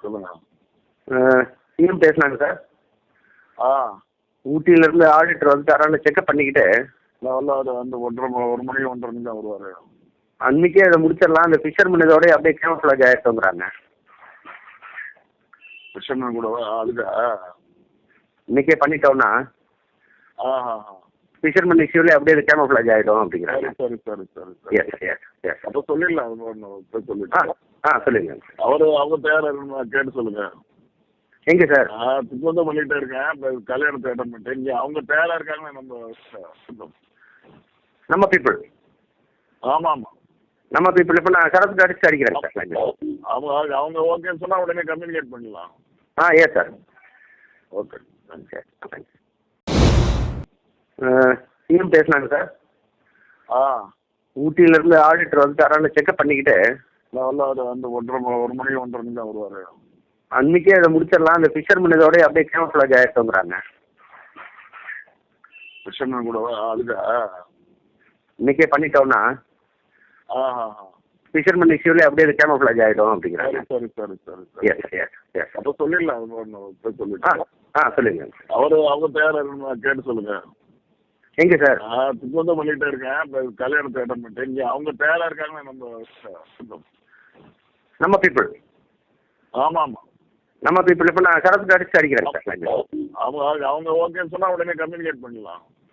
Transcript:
சொல்லுங்க. சிஎம் பேசுனாங்க சார். ஆ. ஊட்டியிலேருந்து ஆடிட்டர் வந்து தரான்னு செக்அப் பண்ணிக்கிட்டு. நான் வந்து அவர் வந்து ஒன்றரை ஒரு மணி ஒன்றரை மணி வருவார். அன்றைக்கே அதை முடிச்சிடலாம். அந்த ஃபிஷர்மேன் இதோடய அப்படியே கேமஃப்ளாஜ் ஆகிட்டோங்கிறாங்க கிருஷ்ணன் கூட அதுக்கு இன்னைக்கே பண்ணிட்டோம்னா ஆ ஆ ஃபிஷர்மேன் இஷ்யூலே அப்படியே அது கேமஃப்ளாஜ் ஆகிடும் அப்படிங்கிறாங்க. சரி சரி சரி சரி அப்போ சொல்லிடலாம். போய் ஆ சொல்லுங்க. அவர் அவங்க இருக்கணும் கேட்டு சொல்லுங்க. எங்கே சார்? திக்வந்தம் பண்ணிட்டே இருக்கேன். இப்போ கல்யாணத்தை அட்டன் பண்ணிட்டேன். இங்கே அவங்க தயாராக இருக்காங்க நம்ம நம்ம பீப்புள் ஆமாம். ஆமாம் நம்ம பீப்புள் இப்போ நான் சரத்து அடிச்சு அடிக்கிறேன். அவங்க அவங்க ஓகேன்னு சொன்னால் உடனே கம்யூனிகேட் பண்ணிடலாம். ஆ எஸ் சார் ஓகே சரி சிஎம் பேசுனாங்க சார் ஆ ஊட்டியிலேருந்து ஆடிட்டர் வந்து தரான்னு செக்அப் பண்ணிக்கிட்டு வந்து அவர் வந்து ஒன்றரை ஒரு மணி ஒன்றரை மணி தான் வருவார். அன்றைக்கே அதை முடிச்சிடலாம். அந்த ஃபிஷர்மேன் இதோடய அப்படியே கேமஃப்ளாஜ் ஆகிட்டோங்கிறாங்க கிருஷ்ணன் கூட அதுக்கு இன்னைக்கே பண்ணிட்டோம்னா? ஃபிஷர்மேன் இஷ்யூலே அப்படியே அது கேமஃப்ளாஜ் ஆகிடும் சரி அப்படிங்கிறாங்க. சரி சரி சரி எஸ் எஸ் எஸ் அப்போ சொல்லிடலாம். அது ஒன்று போய் ஆ சொல்லுங்க. அவர் அவங்க இருக்கணும்? கேட்டு சொல்லுங்க. எங்கே சார்? நான் திக்வந்தம் பண்ணிட்டே இருக்கேன். இப்போ கல்யாணத்தை அட்டன் பண்ணிட்டேன். இங்கே அவங்க தயாராக இருக்காங்க நம்ம நம்ம பீப்புள் ஆமாம் ஆமாம் நம்ம பீப்புள் இப்போ நான் சரத்து அடிச்சு அடிக்கிறேன் சார். அவங்க அவங்க ஓகேன்னு சொன்னால் உடனே கம்யூனிகேட் பண்ணிடலாம்.